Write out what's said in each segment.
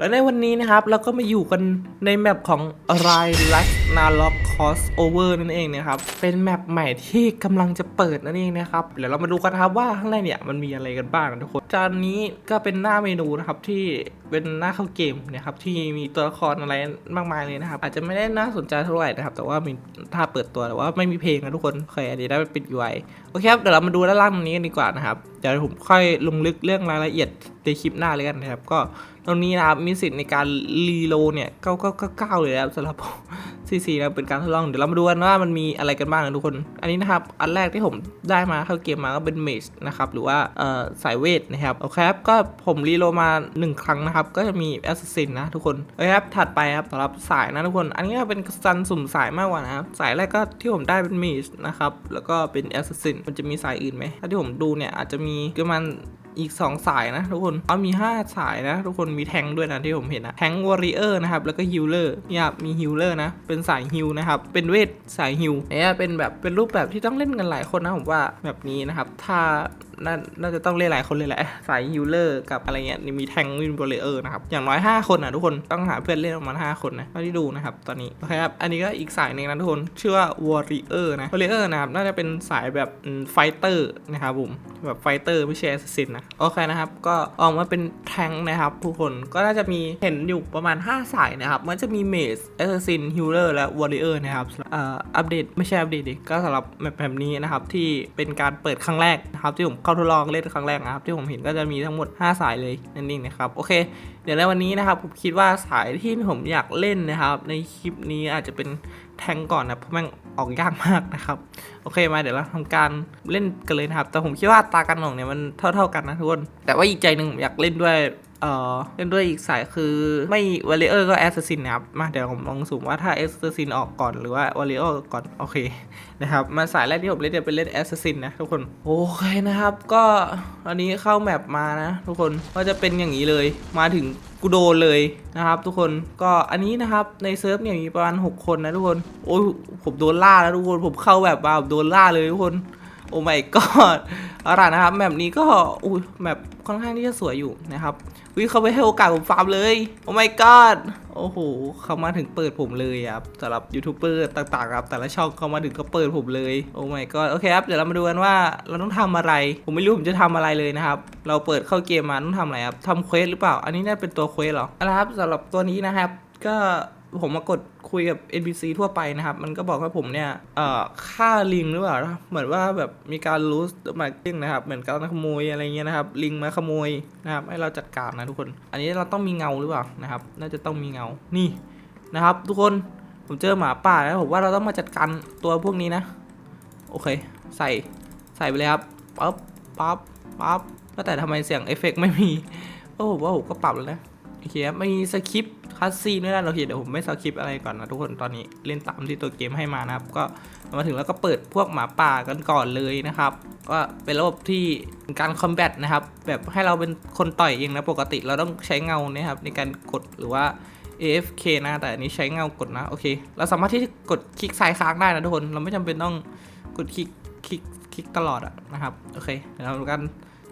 และในวันนี้นะครับเราก็มาอยู่กันในแมปของ r y l a x n a l o g Crossover นั่นเองนะครับ เป็นแมปใหม่ที่กำลังจะเปิดนั่นเองนะครับ เดี๋ยวเรามาดูกันนะครับว่าข้างในเนี่ยมันมีอะไรกันบ้างทุกคน จานนี้ก็เป็นหน้าเมนูนะครับที่เป็นหน้าเข้าเกมนะครับที่มีตัวละครอะไรมากมายเลยนะครับ อาจจะไม่ได้น่าสนใจเท่าไหร่นะครับ แต่ว่ามีท่าเปิดตัวแต่ว่าไม่มีเพลงนะทุกคนเคยอันนี้ได้ปิด UI โอเคครับเดี๋ยวเรามาดูด้านล่างตรงนี้กันดีกว่านะครับเดี๋ยวผมค่อยลงลึกเรื่องรายละเอียดในคลิปหน้าเลยกันนะครับ ก็ตรงนี้นะครับมีสิทธิ์ในการรีโลเนี่ยเก้าเก้าเก้าเลยนะครับสำหรับผม ซีนะเป็นการทดลองเดี๋ยวเรามาดูกันว่ามันมีอะไรกันบ้างนะทุกคน อันนี้นะครับ อันแรกที่ผมได้มาเข้าเกมมาก็เป็นเมจนะครับหรือว่าเอ่อสายเวทนะครับโอเคครับก็ผมรีโลมา 1 ครั้งนะครับ ก็จะมีแอสซินนะทุกคนโอเคครับถัดไปครับสำหรับสายนะทุกคน อันนี้เป็นซันสุ่มสายมากกว่านะครับสายแรกก็ที่ผมได้เป็นเมจนะครับแล้วก็เป็นแอสซินมันจะมีสายอื่นไหมถ้าที่ผมดูเนี่ยอาจจะมีประมาณอีก 2 สายนะทุกคนเอามี 5 สายนะ ทุกคนมีแทงด้วยนะที่ผมเห็นนะแทงวอริเออร์นะครับแล้วก็ฮิลเลอร์เนี่ยมีฮิลเลอร์นะเป็นสายฮิวนะครับ เป็นเวทสายฮิวเนี่ยเป็นแบบเป็นรูปแบบที่ต้องเล่นกันหลายคนนะผมว่าแบบนี้นะครับ ถ้า น่าน่าจะต้องเล่นหลายคนเลยแหละ สายฮิลเลอร์กับอะไรเงี้ยมีแทงวินวอริเออร์นะครับ อย่างน้อย 5 คนนะทุกคนต้องหาเพื่อนเล่นประมาณ5คนนะเท่าที่ดูนะครับ ตอนนี้โอเคครับ อันนี้ก็อีกสายหนึ่งนะทุกคน ชื่อว่าวอริเออร์นะวอริเออร์นะครับ น่าจะเป็นสายแบบไฟเตอร์นะครับผมแบบไฟเตอร์ไม่ใช่แอสซินนะ โอเคนะครับ ก็ออกมาเป็นแทงนะครับทุกคนก็น่าจะมีเห็นอยู่ประมาณ 5 สายนะครับ มันจะมีเมสแอสซินฮิลเลอร์และวอริเออร์นะครับอัปเดตไม่ใช่อัปเดตดิก็สำหรับแบบแบบนี้นะครับที่เป็นการเปิดครั้งแรกนะครับที่ผมเข้าทดลองเล่นครั้งแรกนะครับที่ผมเห็นก็จะมีทั้งหมด 5 สายเลยนั่นเองนะครับโอเค เดี๋ยวในวันนี้นะครับผมคิดว่าสายที่ผมอยากเล่นนะครับ ในคลิปนี้อาจจะเป็นแทงก่อนนะเพราะแม่งออกยากมากนะครับ โอเคมาเดี๋ยวเราทำการเล่นกันเลยนะครับ แต่ผมคิดว่าตาการหน่องเนี่ยมันเท่า ๆกันนะทุกคนแต่ว่าอีกใจหนึ่งอยากเล่นด้วย เอ่อเล่นด้วยอีกสายคือไม่วอลเลเยอร์ก็แอสซัสซินนะครับ มาเดี๋ยวผมลองสุ่มว่าถ้าแอสซัสซินออกก่อนหรือว่าวอลเลเยอร์ก่อน โอเคนะครับ มาสายแรกที่ผมเล่นจะเป็นเล่นแอสซัสซินนะทุกคน โอเคนะครับ ก็อันนี้เข้าแมปมานะ ทุกคนก็จะเป็นอย่างนี้เลย มาถึงกูโดนเลยนะครับทุกคนก็อันนี้นะครับในเซิร์ฟเนี่ยมีประมาณ 6 คนนะทุกคน โอ้ยผมโดนล่าแล้วทุกคนผมเข้าแบบว่าโดนล่าเลยทุกคน โอ้ my god อาล่ะนะครับแบบนี้ก็อุ้ยแบบค่อนข้างที่จะสวยอยู่นะครับวิเขาไปให้โอกาสผมฟาร์มเลยโอ้ my god โอ้โหเขามาถึงเปิดผมเลยครับสำหรับยูทูบเบอร์ต่างๆครับแต่ละช่องเขามาถึงก็เปิดผมเลยโอ้ my god โอเคครับเดี๋ยวเรามาดูกันว่าเราต้องทำอะไร ผมไม่รู้ผมจะทำอะไรเลยนะครับเราเปิดเข้าเกมมาต้องทำอะไรครับทำเควสหรือเปล่า อันนี้น่าเป็นตัวเควสเหรอเอาละครับสำหรับตัวนี้นะครับก็ ผมมากดคุยกับ NPC ทั่วไปนะครับ มันก็บอกว่าผมเนี่ยเอ่อฆ่าลิงหรือเปล่าเหมือนว่าแบบมีการรู้มาติ้งนะครับ เหมือนการขโมยอะไรเงี้ยนะครับ ลิงมาขโมยนะครับ ให้เราจัดการนะทุกคน อันนี้เราต้องมีเงาหรือเปล่านะครับ น่าจะต้องมีเงา นี่นะครับ ทุกคน ผมเจอหมาป่าแล้วผมว่าเราต้องมาจัดการตัวพวกนี้นะ โอเค ใส่ใส่ไปเลยครับ ปั๊บ ปั๊บ ปั๊บแต่ทำไมเสียงเอฟเฟกต์ไม่มี ก็ผมว่าผมก็ปรับแล้วนะ โอเคครับ ไม่มีสคริปต คัสซีนด้วยนะโอเคเดี๋ยวผมไม่สคริปอะไรก่อนนะทุกคนตอนนี้เล่นตามที่ตัวเกมให้มานะครับ ก็มาถึงแล้วก็เปิดพวกหมาป่ากันก่อนเลยนะครับ ก็เป็นระบบที่การคอมแบทนะครับ แบบให้เราเป็นคนต่อยเองนะปกติเราต้องใช้เงาเนี่ยครับในการกดหรือว่า AFK นะแต่อันนี้ใช้เงากดนะโอเค เราสามารถที่จะกดคลิกซ้ายค้างได้นะทุกคนเราไม่จำเป็นต้องกดคลิกคลิกคลิกตลอดอะนะครับโอเคเดี๋ยวเราดูกัน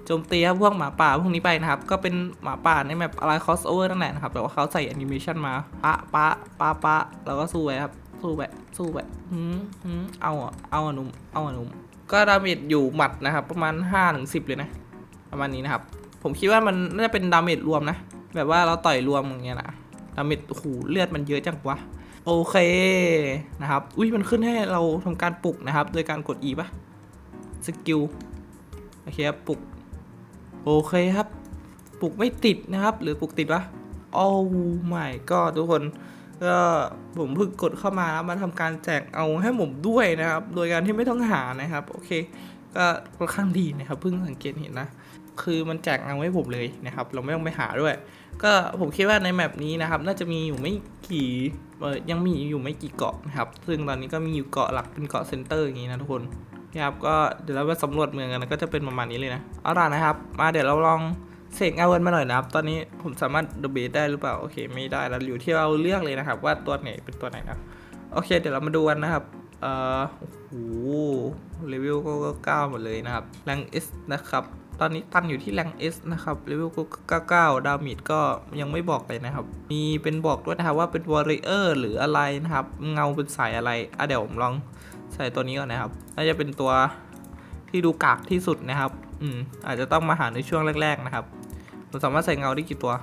โจมตีพวกหมาป่าพวกนี้ไปนะครับ ก็เป็นหมาป่าในแมปอะไรคอสโอเวอร์นั่นแหละนะครับ แต่ว่าเขาใส่แอนิเมชันมาปะปะปะปะแล้วก็สู้ไปครับ สู้ไป สู้ไปหืมหืมเอาอะเอาอะหนุ่ม เอาอะหนุ่ม ก็ดาเมจอยู่หมัดนะครับ ประมาณ5ถึง10 เลยนะ ประมาณนี้นะครับ ผมคิดว่ามันน่าจะเป็นดาเมจรวมนะ แบบว่าเราต่อยรวมอย่างเงี้ยนะ ดาเมจโอ้โหเลือดมันเยอะจังวะ โอเคนะครับ อุ้ยมันขึ้นให้เราทำการปลุกนะครับ โดยการกด E ปะสกิล โอเคครับปลุก โอเคครับปลุกไม่ติดนะครับ หรือปลุกติดวะโอ้ไม่ก็ทุกคนก็ผมเพิ่งกดเข้ามาแล้วมาทำการแจกเอาให้ผมด้วยนะครับ โดยการที่ไม่ต้องหานะครับ โอเค ก็ค่อนข้างดีนะครับเพิ่งสังเกตเห็นนะคือมันแจกเอาให้ผมเลยนะครับ เราไม่ต้องไปหาด้วย ก็ผมคิดว่าในแมปนี้นะครับ น่าจะมีอยู่ไม่กี่ยังมีอยู่ไม่กี่เกาะนะครับ ซึ่งตอนนี้ก็มีอยู่เกาะหลักเป็นเกาะเซ็นเตอร์อย่างนี้นะทุกคน นะครับก็เดี๋ยวเราไปสำรวจเมืองกันก็จะเป็นประมาณนี้เลยนะเอาล่ะนะครับ มาเดี๋ยวเราลองเสกเอาเวินมาหน่อยนะครับ ตอนนี้ผมสามารถดูเบสได้หรือเปล่าโอเคไม่ได้แล้วอยู่ที่เราเลือกเลยนะครับ ว่าตัวไหนเป็นตัวไหนนะโอเค เดี๋ยวเรามาดูกันนะครับเอ่อโอ้โหเลเวลก็เก้าหมดเลยนะครับแรงเอสนะครับตอนนี้ตันอยู่ที่แรง S นะครับเลเวลก็99 ดาเมจก็ยังไม่บอกเลยนะครับ มีเป็นบอกด้วยนะครับว่าเป็นวอริเออร์หรืออะไรนะครับ เงาเป็นสายอะไร อะเดี๋ยวผมลอง ใส่ตัวนี้ก่อนนะครับ น่าจะเป็นตัวที่ดูกากที่สุดนะครับ อืม อาจจะต้องมาหาในช่วงแรก ๆ นะครับเราสามารถใส่เงาได้กี่ตัว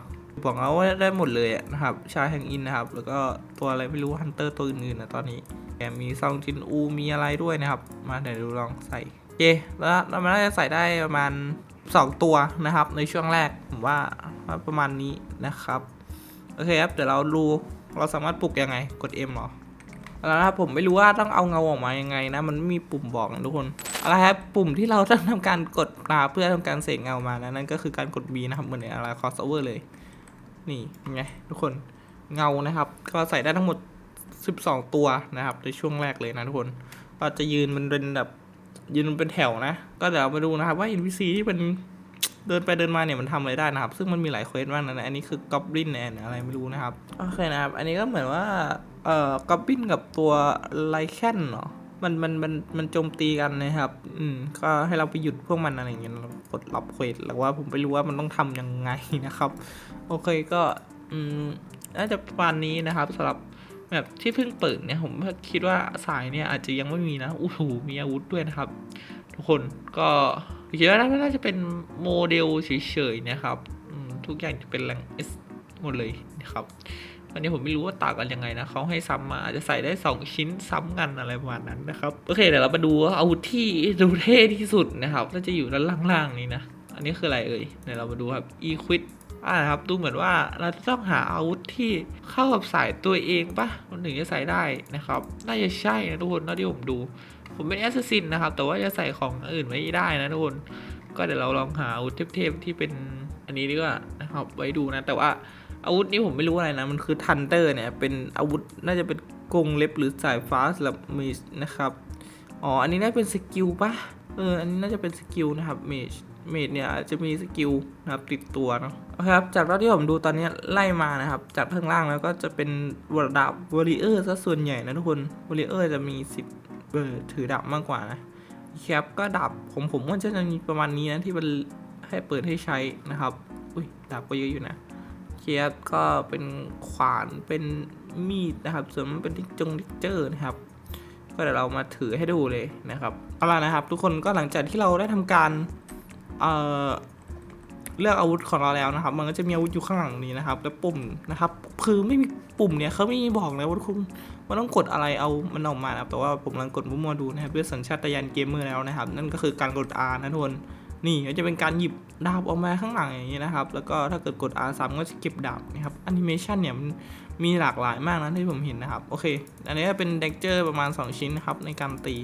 บอกเอาได้หมดเลยนะครับชาแห่งอินนะครับ แล้วก็ตัวอะไรไม่รู้ฮันเตอร์ตัวอื่นๆนะตอนนี้แถมมีซองจินอูมีอะไรด้วยนะครับ มาเดี๋ยวดูลองใส่โอเคแล้วเรามันน่าจะใส่ได้ประมาณ 2 ตัวนะครับ ในช่วงแรกผมว่าประมาณนี้นะครับ โอเคครับ เดี๋ยวเราดูเราสามารถปลุกยังไง กด M เหรอ แล้วนะครับผมไม่รู้ว่าต้องเอาเงาออกมายังไงนะ มันไม่มีปุ่มบอกนะทุกคนอะไรครับปุ่มที่เราต้องทำการกดมาเพื่อทำการเสกเงามานะนั่นก็คือการกด B นะครับเหมือนในอะไร crossover เลย นี่ไงทุกคนเงานะครับ ก็ใส่ได้ทั้งหมด 12 ตัวนะครับ ในช่วงแรกเลยนะทุกคนก็จะยืนมันเป็นแบบยืนเป็นแถวนะ ก็เดี๋ยวมาดูนะครับว่า NPC ที่เป็น เดินไปเดินมาเนี่ยมันทำอะไรได้นะครับ ซึ่งมันมีหลายเควสมากนะอันนี้คือ Goblin แอนอะไรไม่รู้นะครับโอเคนะครับ อันนี้ก็เหมือนว่าเอ่อ Goblin กับตัวไลแคนเนาะมันมันมันมันโจมตีกันนะครับ อืม ก็ให้เราไปหยุดพวกมันอะไรอย่างเงี้ยเรากดรับเควสแล้วว่าผมไม่รู้ว่ามันต้องทำยังไงนะครับ โอเคก็ อืม น่าจะประมาณนี้นะครับสำหรับแบบที่เพิ่งเปิดเนี่ยผมคิดว่าสายเนี่ยอาจจะยังไม่มีนะอู้หูมีอาวุธด้วยนะครับ ทุกคนก็คิดว่าน่าจะเป็นโมเดลเฉยๆนะครับทุกอย่างจะเป็นแรง S หมดเลยนะครับอันนี้ผมไม่รู้ว่าต่างกันยังไงนะเขาให้ซ้ำมาอาจจะใส่ได้ 2 ชิ้นซ้ำกันอะไรประมาณนั้นนะครับโอเคเดี๋ยวเรามาดูว่าอาวุธที่ดูเท่ที่สุดนะครับน่าจะอยู่ด้านล่างๆนี้นะ อันนี้คืออะไรเอ่ยเดี๋ยวเรามาดูครับ Equip อ่าครับดูเหมือนว่าเราจะต้องหาอาวุธที่เข้ากับสายตัวเองปะมันถึงจะใส่ได้นะครับ น่าจะใช่นะทุกคนเท่าที่ผมดู ผมเป็นแอสซัสซินนะครับ แต่ว่าจะใส่ของอื่นไม่ได้นะทุกคน ก็เดี๋ยวเราลองหาอาวุธเทพๆที่เป็นอันนี้ดีกว่านะครับไว้ดูนะ แต่ว่าอาวุธนี้ผมไม่รู้อะไรนะ มันคือทันเตอร์เนี่ย เป็นอาวุธน่าจะเป็นกรงเล็บหรือสายฟ้าสำหรับมีชนะครับ อ๋อ อันนี้น่าจะเป็นสกิลปะเออ อันนี้น่าจะเป็นสกิลนะครับเมจเมจเนี่ยจะมีสกิลนะครับติดตัวเนาะครับจากที่ผมดูตอนนี้ไล่มานะครับ จากข้างล่างแล้วก็จะเป็นวอร์ดาบวอริเออร์ซะส่วนใหญ่นะทุกคนวอริเออร์จะมีสิบ เออถือดาบมากกว่านะแคปก็ดาบผมผมว่าจะมีประมาณนี้นะที่มันให้เปิดให้ใช้นะครับอุ้ยดาบก็เยอะอยู่นะแคปก็เป็นขวานเป็นมีดนะครับ ส่วนมันเป็นทิจงทิเจอร์นะครับ ก็เดี๋ยวเรามาถือให้ดูเลยนะครับเอาล่ะนะครับ ทุกคนก็หลังจากที่เราได้ทำการเอ่อ เลือกอาวุธของเราแล้วนะครับ มันก็จะมีอาวุธอยู่ข้างหลังนี้นะครับ แล้วปุ่มนะครับ คือไม่มีปุ่มเนี่ยเขาไม่มีบอกเลยว่าคุณว่าต้องกดอะไรเอามันออกมานะครับ แต่ว่าผมกำลังกดมั่วๆดูนะครับด้วยสัญชาตญาณเกมเมอร์แล้วนะครับ นั่นก็คือการกด R นะทุกคนนี่ก็จะเป็นการหยิบดาบออกมาข้างหลังอย่างนี้นะครับ แล้วก็ถ้าเกิดกด R ซ้ำก็จะเก็บดาบนะครับแอนิเมชันเนี่ยมันมีหลากหลายมากนะที่ผมเห็นนะครับ โอเค อันนี้เป็นเด็กเจอร์ประมาณ 2 ชิ้นนะครับในการตี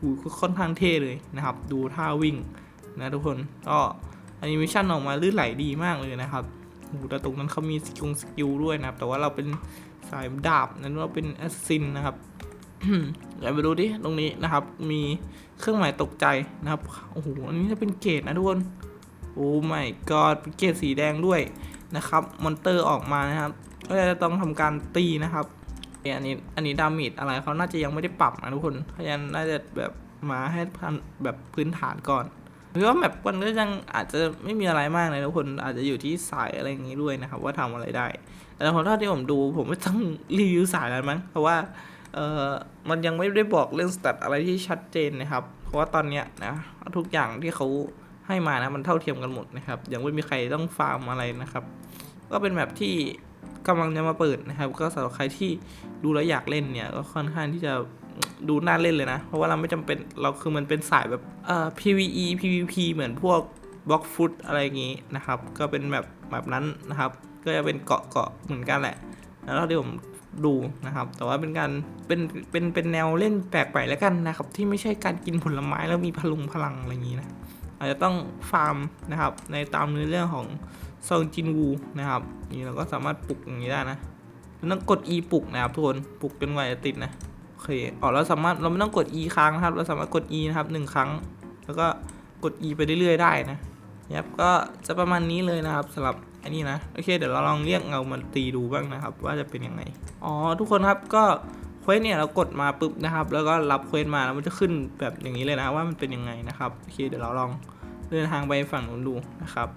อูค่อนข้างเท่เลยนะครับ ดูท่าวิ่งนะทุกคน ก็ อนิเมชันออกมาลื่นไหลดีมากเลยนะครับโอ้โหแต่ตรงนั้นเขามีสกิลสกิลด้วยนะครับ แต่ว่าเราเป็นสายดาบนั้นเราเป็นแอสซินนะครับเดี๋ยวไปดูดิตรงนี้นะครับ มีเครื่องหมายตกใจนะครับ โอ้โห อันนี้จะเป็นเกตนะทุกคน โอ้ไม่ก็เป็นเกตสีแดงด้วยนะครับ มอนเตอร์ออกมานะครับ ก็จะต้องทำการตีนะครับอันนี้ อันนี้ดาเมจอะไรเขาน่าจะยังไม่ได้ปรับนะทุกคนเพราะฉะนั้นน่าจะแบบมาให้พันแบบพื้นฐานก่อน หรือว่าแบบมันก็ยังอาจจะไม่มีอะไรมากเลยทุกคนอาจจะอยู่ที่สายอะไรอย่างนี้ด้วยนะครับ ว่าทำอะไรได้ แต่ผมเท่าที่ผมดู ผมไม่ต้องรีวิวสายแล้วมั้งเพราะว่าเออมันยังไม่ได้บอกเรื่องสเตตอะไรที่ชัดเจนนะครับ เพราะว่าตอนเนี้ยนะทุกอย่างที่เขาให้มานะมันเท่าเทียมกันหมดนะครับ ยังไม่มีใครต้องฟาร์มอะไรนะครับ ก็เป็นแบบที่กำลังจะมาเปิดนะครับ ก็สำหรับใครที่ดูแลอยากเล่นเนี่ยก็ค่อนข้างที่จะ ดูน่าเล่นเลยนะ เพราะว่าเราไม่จำเป็นเราคือมันเป็นสายแบบเอ่อ PVE PVP เหมือนพวกบล็อกฟุตอะไรอย่างงี้นะครับ ก็เป็นแบบแบบนั้นนะครับ ก็จะเป็นเกาะเกาะเหมือนกันแหละ แล้วเดี๋ยวผมดูนะครับ แต่ว่าเป็นการเป็นเป็นเป็นแนวเล่นแปลกใหม่แล้วกันนะครับ ที่ไม่ใช่การกินผลไม้แล้วมีพลุงพลังอะไรอย่างนี้นะอาจจะต้องฟาร์มนะครับ ในตามเนื้อเรื่องของซองจินวูนะครับนี่เราก็สามารถปลุกอย่างนี้ได้นะต้องกด E ปลุกนะครับทุกคนปลุกจนกว่าจะติดนะ โอเคอ๋อเราสามารถเราไม่ต้องกด E ครั้งนะครับ เราสามารถกด E นะครับหนึ่งครั้ง แล้วก็กด E ไปเรื่อยๆได้นะครับก็จะประมาณนี้เลยนะครับสำหรับอันนี้นะโอเค เดี๋ยวเราลองเรียกเงามันตีดูบ้างนะครับ ว่าจะเป็นยังไงอ๋อทุกคนครับก็เควสเนี่ยเรากดมาปุ๊บนะครับ แล้วก็รับเควสมาแล้วมันจะขึ้นแบบอย่างนี้เลยนะว่ามันเป็นยังไงนะครับโอเคเดี๋ยวเราลองเดินทางไปฝั่งนู้นดูนะครับ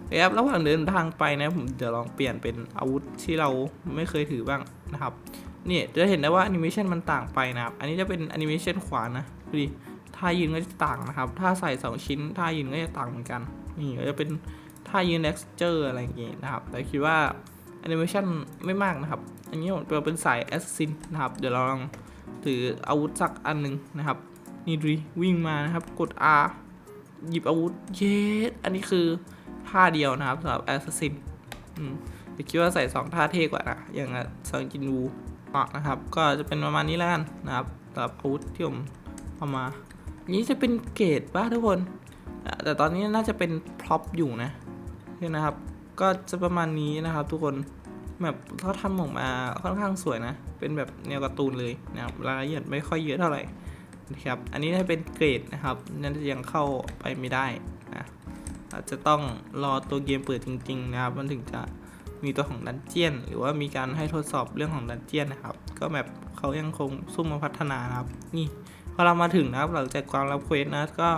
โอเคครับระหว่างเดินทางไปนะผมจะลองเปลี่ยนเป็นอาวุธที่เราไม่เคยถือบ้างนะครับ เนี่ยจะเห็นได้ว่าแอนิเมชันมันต่างไปนะครับ อันนี้จะเป็นแอนิเมชันขวานะดูดิท่ายืนก็จะต่างนะครับ ถ้าใส่สองชิ้นท่ายืนก็จะต่างเหมือนกัน นี่ก็จะเป็นท่ายืน texture อะไรอย่างงี้นะครับ แต่คิดว่าแอนิเมชันไม่มากนะครับ อันนี้ผมเป็นสาย assassin นะครับ เดี๋ยวเราลองถืออาวุธสักอันหนึ่งนะครับ นี่ดูดิวิ่งมานะครับ กด R หยิบอาวุธ เยสอันนี้คือท่าเดียวนะครับสำหรับ assassin อืมคิดว่าใส่สองท่าเท่กว่านะ อย่างสังจินวู นะครับ ก็จะเป็นประมาณนี้แล้วกันนะครับสำหรับอาวุธที่ผมเอามา นี้จะเป็นเกรดป่ะทุกคน แต่ตอนนี้น่าจะเป็นพร็อพอยู่นะนี่นะครับ ก็จะประมาณนี้นะครับ ทุกคนแบบเขาทำออกมาค่อนข้างสวยนะ เป็นแบบแนวการ์ตูนเลยนะครับรายละเอียดไม่ค่อยเยอะเท่าไหร่นะครับ อันนี้ถ้าเป็นเกรดนะครับ นั่นจะยังเข้าไปไม่ได้นะอาจจะต้องรอตัวเกมเปิดจริง ๆ นะครับ มันถึงจะ มีตัวของดันเจียน หรือว่ามีการให้ทดสอบเรื่องของดันเจียนนะครับ ก็แบบเขายังคงซุ่มมาพัฒนานะครับ นี่พอเรามาถึงนะครับหลังจากการรับเควสนะก็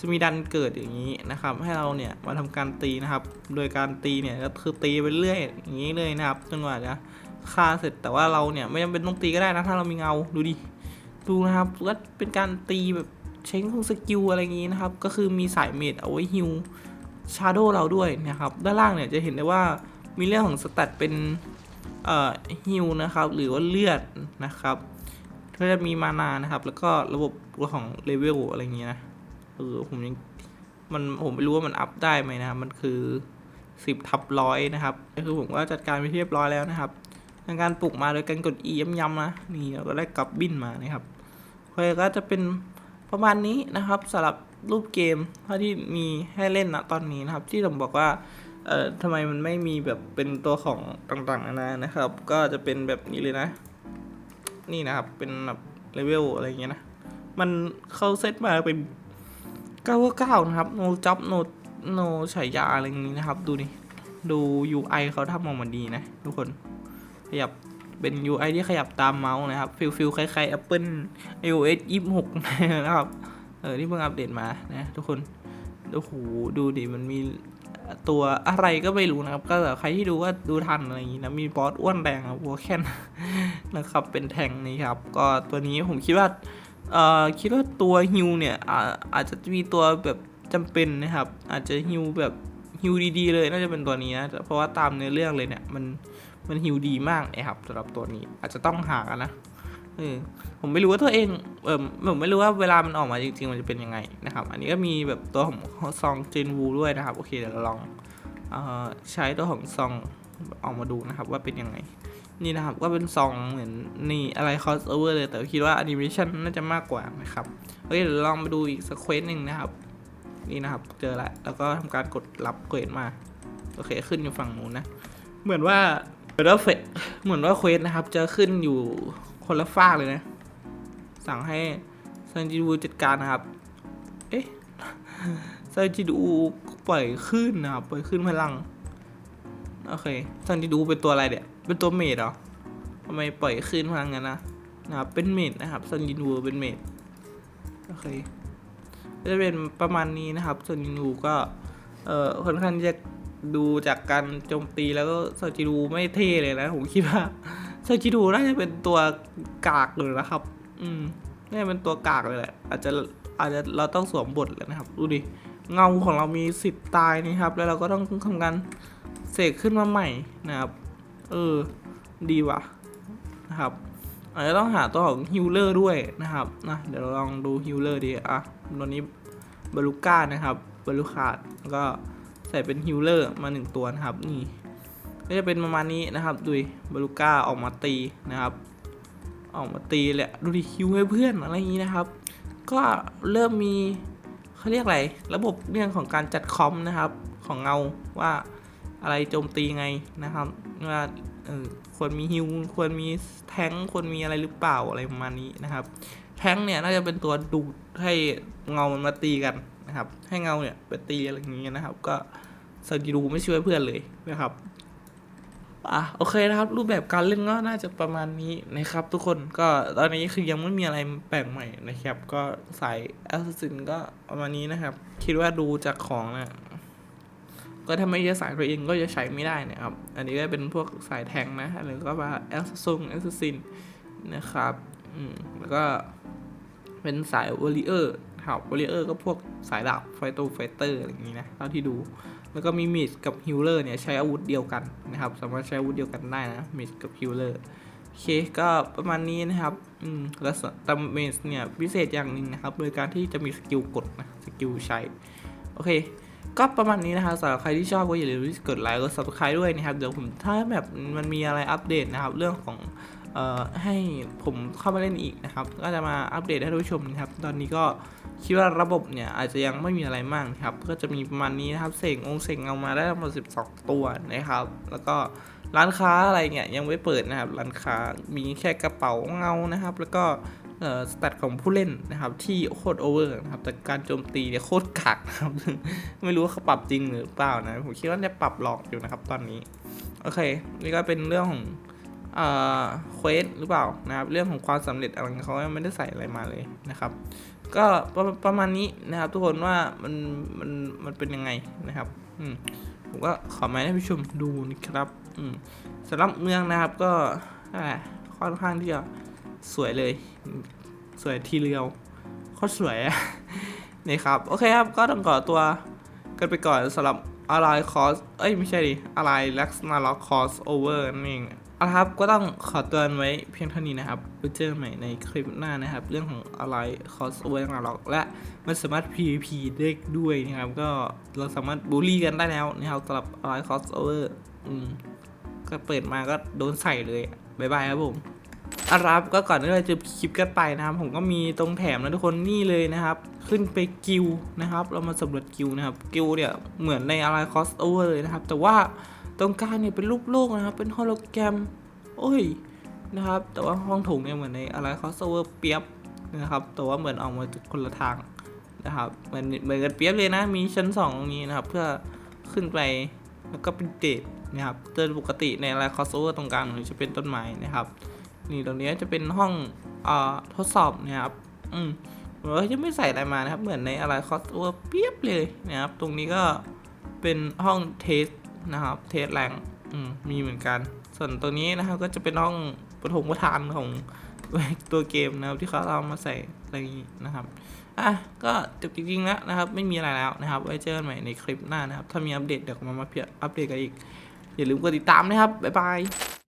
จะมีดันเกิดอย่างนี้นะครับ ให้เราเนี่ยมาทำการตีนะครับ โดยการตีเนี่ยก็คือตีไปเรื่อยอย่างนี้เลยนะครับจนกว่าจะฆ่าเสร็จแต่ว่าเราเนี่ยไม่จำเป็นต้องตีก็ได้นะถ้าเรามีเงาดูดิดูนะครับว่าเป็นการตีแบบใช้ของสกิลอะไรอย่างนี้นะครับ ก็คือมีสายเมดเอาไว้ฮิวชาโดเราด้วยนะครับ ด้านล่างเนี่ยจะเห็นได้ว่า มีเรื่องของสแตทเป็นเอ่อฮิวนะครับ หรือว่าเลือดนะครับก็จะมีมานานะครับ แล้วก็ระบบของเลเวลอะไรเงี้ยนะเออผมยังมันผมไม่รู้ว่ามันอัพได้ไหมนะมันคือสิบทับร้อยนะครับก็คือผมก็จัดการไปเรียบร้อยแล้วนะครับในการปลุกมาโดยการกด E ย้ำๆนะนี่เราก็ได้กลับบินมานะครับโอเคก็จะเป็นประมาณนี้นะครับสำหรับรูปเกมเท่าที่มีให้เล่นนะตอนนี้นะครับ ที่ผมบอกว่า เอ่อทำไมมันไม่มีแบบเป็นตัวของต่างๆนานานะครับ ก็จะเป็นแบบนี้เลยนะ นี่นะครับ เป็นแบบเลเวลอะไรอย่างเงี้ยนะ มันเข้าเซตมาเป็น999นะครับ no job no no ฉายาอะไรอย่างงี้นะครับ ดูนี่ดู UI เขาทำออกมาดีนะ ทุกคน ขยับเป็น UI ที่ขยับตามเมาส์นะครับ ฟิลฟิลคล้ายๆ Apple iOS 26 นะครับ เออที่เพิ่งอัปเดตมานะ ทุกคน โอ้โห ดูดิ มันมี ตัวอะไรก็ไม่รู้นะครับ ก็ใครที่ดูก็ดูทันอะไรอย่างนี้นะมีบอสอ้วนแดงครับวัวแค่นนะครับเป็นแทงนี่ครับ ก็ตัวนี้ผมคิดว่าเอ่อคิดว่าตัวฮิวเนี่ยอาจจะมีตัวแบบจำเป็นนะครับ อาจจะฮิวแบบฮิวดีๆเลยน่าจะเป็นตัวนี้นะเพราะว่าตามเนื้อเรื่องเลยเนี่ยมันมันฮิวดีมากนะครับสำหรับตัวนี้อาจจะต้องหากันนะ เออผมไม่รู้ว่าตัวเองเออผมไม่รู้ว่าเวลามันออกมาจริงๆมันจะเป็นยังไงนะครับ อันนี้ก็มีแบบตัวของซองเจนวูด้วยนะครับ โอเคเดี๋ยวเราลองออใช้ตัวของซองออกมาดูนะครับว่าเป็นยังไง นี่นะครับก็เป็นซองเหมือนนี่อะไรคอสโอเวอร์เลย แต่คิดว่าแอนิเมชันน่าจะมากกว่านะครับโอเคเดี๋ยวลองมาดูอีกสักเควสหนึ่งนะครับ นี่นะครับเจอแล้วแล้วก็ทำการกดรับเควสมาโอเคขึ้นอยู่ฝั่งนู้นนะ เหมือนว่าเหมือนว่าเฟเหมือนว่าเควสนะครับจะขึ้นอยู่ คนละฟากเลยนะ สั่งให้ซันจิดูจัดการนะครับ เอ๊ะซันจิดูปล่อยขึ้นนะครับปล่อยขึ้นพลัง โอเคซันจิดูเป็นตัวอะไรเนี่ยเป็นตัวเมดเหรอทำไมปล่อยขึ้นพลังกันนะนะครับ เป็นเมดนะครับซันจิดูเป็นเมดโอเคก็จะเป็นประมาณนี้นะครับซันจิดูก็ เอ่อค่อนข้างจะดูจากการโจมตีแล้วก็ซันจิดูไม่เท่เลยนะ ผมคิดว่า ซาจิดูน่าจะเป็นตัวกากเลยนะครับ อืมน่าจะเป็นตัวกากเลยแหละ อาจจะอาจจะเราต้องสวมบทแล้วนะครับ ดูดิ เงาของเรามีสิทธิ์ตายนี่ครับ แล้วเราก็ต้องทำการเสกขึ้นมาใหม่นะครับ เออ ดีว่ะนะครับ อาจจะต้องหาตัวของฮิลเลอร์ด้วยนะครับนะเดี๋ยวเราลองดูฮิลเลอร์ดีอะตัวนี้บาลูก้านะครับบาลูคาดแล้วก็ใส่เป็นฮิลเลอร์มาหนึ่งตัวนะครับ นี่ ก็จะเป็นประมาณนี้นะครับดูดิบาลูก้าออกมาตีนะครับ ออกมาตีแหละดูดิคิวให้เพื่อนอะไรอย่างนี้นะครับ ก็เริ่มมีเขาเรียกอะไรระบบเรื่องของการจัดคอมนะครับ ของเงาว่าอะไรโจมตีไงนะครับว่าเออควรมีฮิวควรมีแท้งควรมีอะไรหรือเปล่าอะไรประมาณนี้นะครับ แท้งเนี่ยน่าจะเป็นตัวดูดให้เงามันมาตีกันนะครับ ให้เงาเนี่ยไปตีอะไรอย่างเงี้ยนะครับ ก็สกิลูไม่ช่วยเพื่อนเลยนะครับ อะโอเคนะครับ รูปแบบการเล่นก็น่าจะประมาณนี้นะครับ ทุกคนก็ตอนนี้คือยังไม่มีอะไรแปลกใหม่นะครับ ก็สายแอสซินก็ประมาณนี้นะครับ คิดว่าดูจากของนะก็ถ้าไม่ใช่สายตัวเองก็จะใช้ไม่ได้นะครับ อันนี้ก็เป็นพวกสายแทงนะหรือก็ว่าแอสซุงแอสซินนะครับอืมแล้วก็เป็นสายวอริเออร์ ครับวอริเออร์ก็พวกสายดาบไฟโตไฟเตอร์อะไรอย่างนี้นะเท่าที่ดู แล้วก็มีมิดกับฮิลเลอร์เนี่ยใช้อาวุธเดียวกันนะครับ สามารถใช้อาวุธเดียวกันได้นะมิดกับฮิลเลอร์โอเคก็ประมาณนี้นะครับอืมแล้วส่วนแต่มิดเนี่ยพิเศษอย่างหนึ่งนะครับโดยการที่จะมีสกิลกดนะสกิลใช้ โอเคก็ประมาณนี้นะครับสำหรับใครที่ชอบก็อย่าลืมกดไลค์กด subscribe ด้วยนะครับ เดี๋ยวผมถ้าแบบมันมีอะไรอัปเดตนะครับ เรื่องของเอ่อให้ผมเข้ามาเล่นอีกนะครับ ก็จะมาอัปเดตให้ท่านผู้ชมนะครับ ตอนนี้ก็ คิดว่าระบบเนี่ยอาจจะยังไม่มีอะไรมากนะครับ ก็จะมีประมาณนี้นะครับ เสกองเสกเงามาได้ทั้งหมด12 ตัวนะครับ แล้วก็ร้านค้าอะไรเงี้ยยังไม่เปิดนะครับ ร้านค้ามีแค่กระเป๋าเงานะครับ แล้วก็เออสแตทของผู้เล่นนะครับ ที่โคตรโอเวอร์นะครับ แต่การโจมตีเนี่ยโคตรกากนะครับ ไม่รู้ว่าเขาปรับจริงหรือเปล่านะ ผมคิดว่าจะปรับหลอกอยู่นะครับตอนนี้ โอเค นี่ก็เป็นเรื่องของ เอ่อเควสหรือเปล่านะครับเรื่องของความสำเร็จอะไรเขายังไม่ได้ใส่อะไรมาเลยนะครับ ก็ประประมาณนี้นะครับทุกคนว่ามันมันมันเป็นยังไงนะครับอืมผมก็ขอมาให้ผู้ชมดูนะครับอืมสำหรับเมืองนะครับก็อ่าค่อนข้างที่จะสวยเลย สวยทีเรียวโคตรสวยอะนี่ครับ โอเคครับก็ต้องขอตัวกันไปก่อนสำหรับอะไรคอสเอ้ย ไม่ใช่ดิอะไรลักษณะล็อกคอสโอเวอร์นั่นเอง เอาละครับก็ต้องขอเตือนไว้เพียงเท่านี้นะครับไว้เจอใหม่ในคลิปหน้านะครับ เรื่องของอะไรคอสเวอร์นาล็อกและมันสามารถ PVP ได้ด้วยนะครับ ก็เราสามารถบูลลี่กันได้แล้วนะครับสำหรับอะไรคอสเวอร์อืมก็เปิดมาก็โดนใส่เลยบายบายครับผมอารับก็ก่อนที่เราจะคลิปกันไปนะครับ ผมก็มีตรงแถมนะทุกคนนี่เลยนะครับ ขึ้นไปกิลนะครับ เรามาสำรวจกิลนะครับ กิลเนี่ยเหมือนในอะไรคอสเวอร์เลยนะครับ แต่ว่า ตรงกลางเนี่ยเป็นรูปโลกนะครับ เป็นฮอลโลแกรม โอ้ยนะครับ แต่ว่าห้องโถงเนี่ยเหมือนในอะไรคอสเวอร์เปียบนะครับ แต่ว่าเหมือนออกมาจากคนละทางนะครับเหมือนเหมือนกันเปียบเลยนะ มีชั้นสองตรงนี้นะครับ เพื่อขึ้นไปแล้วก็เป็นเดทนะครับโดยปกติในอะไรคอสเวอร์ตรงกลางจะเป็นต้นไม้นะครับ นี่ตรงนี้จะเป็นห้องอ่าทดสอบนะครับ อืมเหมือนจะไม่ใส่อะไรมานะครับ เหมือนในอะไรคอสเวอร์เปียบเลยนะครับ ตรงนี้ก็เป็นห้องเทส นะครับ เทสแรงมมีเหมือนกัน ส่วนตรงนี้นะครับก็จะเป็นห้องปฐมประธานของตัวเกมนะครับที่เขาเอามาใส่อะไรนี้นะครับอะก็จบจริงๆแล้วนะครับ ไม่มีอะไรแล้วนะครับ ไว้เจอกันใหม่ในคลิปหน้านะครับ ถ้ามีอัปเดตเดี๋ยวมามาเพียอัปเดตกันอีก อย่าลืมกดติดตามนะครับ บ๊ายบาย